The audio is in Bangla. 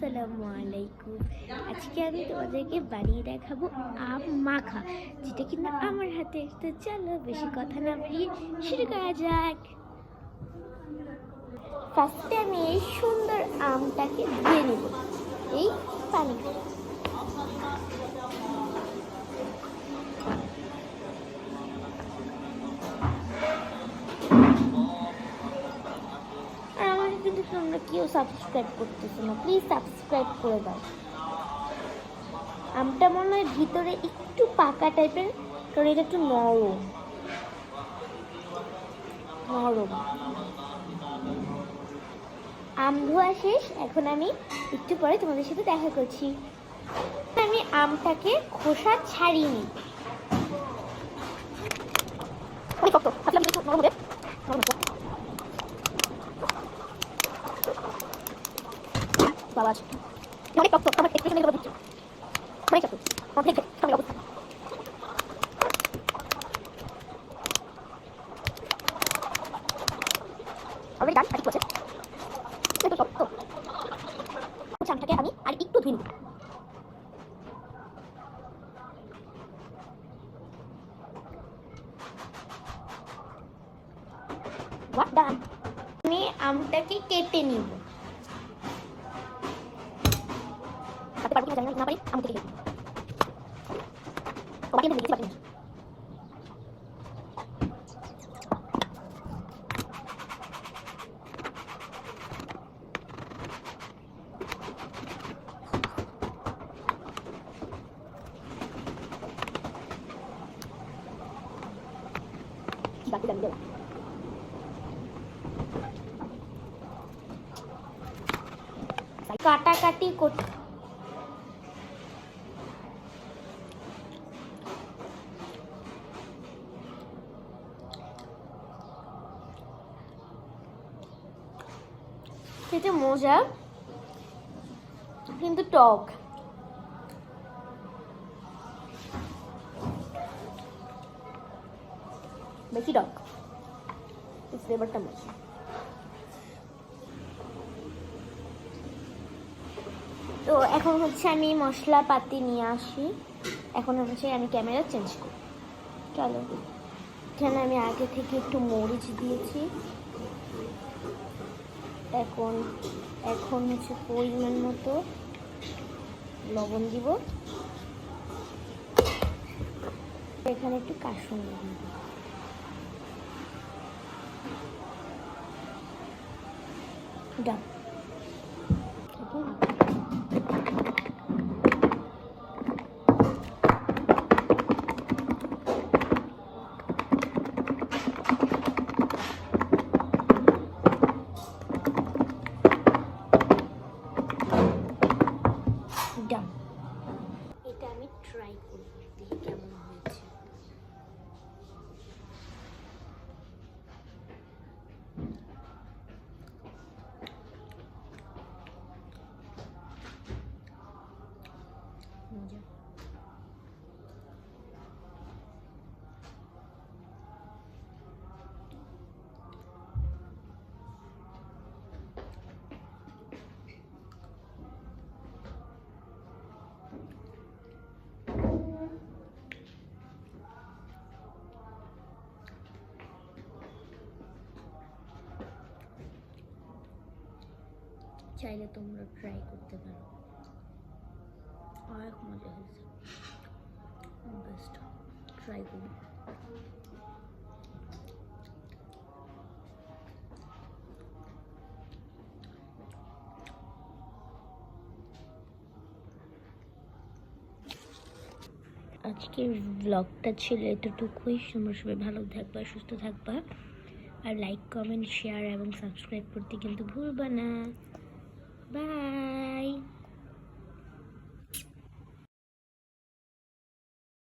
আসসালামু আলাইকুম। আজকে আমি তোমাদেরকে বানিয়ে দেখাবো আম মাখা, যেটা কিন্তু আমার হাতে তো চলো বেশি কথা না বলি শুরু করা যাক। ফার্স্টে আমি এই সুন্দর আমটাকে ধুয়ে নেব, এই পানি তোমরা কেউ সাবস্ক্রাইব করতেছো না প্লিজ সাবস্ক্রাইব করে দাও। আমটা মনে হয় ভিতরে একটু পাকা টাইপের কারণ এটা একটু নরম। নরম। আম ধোয়া শেষ, এখন আমি একটু পরে তোমাদের সাথে দেখা করছি। আমি আমটাকে খোসা হবে নরম হবে। বাবা আছে। অনেক শক্ত আমার এক্সপ্রেশন দেখে দিচ্ছে অনেক শক্ত অনেক অবস্থা ডান ঠিক আছে What আমি আমটাকে কেটে নিব। কাটতে পারব কিনা জানি না না পারি আম কেটে নিব ও বাকি আমি দেখতে পাচ্ছি না বাকি আমি দেবো কাটাকাটি করতে খেতে মজা, কিন্তু টক। বেশি টক। ফ্লেভারটা মজা তো এখন হচ্ছে আমি মশলাপাতি নিয়ে আসি। এখন হচ্ছে আমি ক্যামেরা চেঞ্জ করি। চলো। এখানে আমি আগে থেকে একটু মরিচ দিয়েছি। এখন এখন হচ্ছে পরিমাণ মতো লবণ দিব। এখানে একটু কাশুন দিব ডান ট্রাই করব দেখি কেমন চাইলে তোমরা ট্রাই করতে পারো। অনেক মজা হয়েছে। বেস্ট ট্রাই করো। আজকের ব্লগটা ছিল এতটুকুই। তোমরা সবাই ভালো থাকবা, সুস্থ থাকবা। আর লাইক কমেন্ট শেয়ার এবং সাবস্ক্রাইব করতে কিন্তু ভুলবা না। Bye.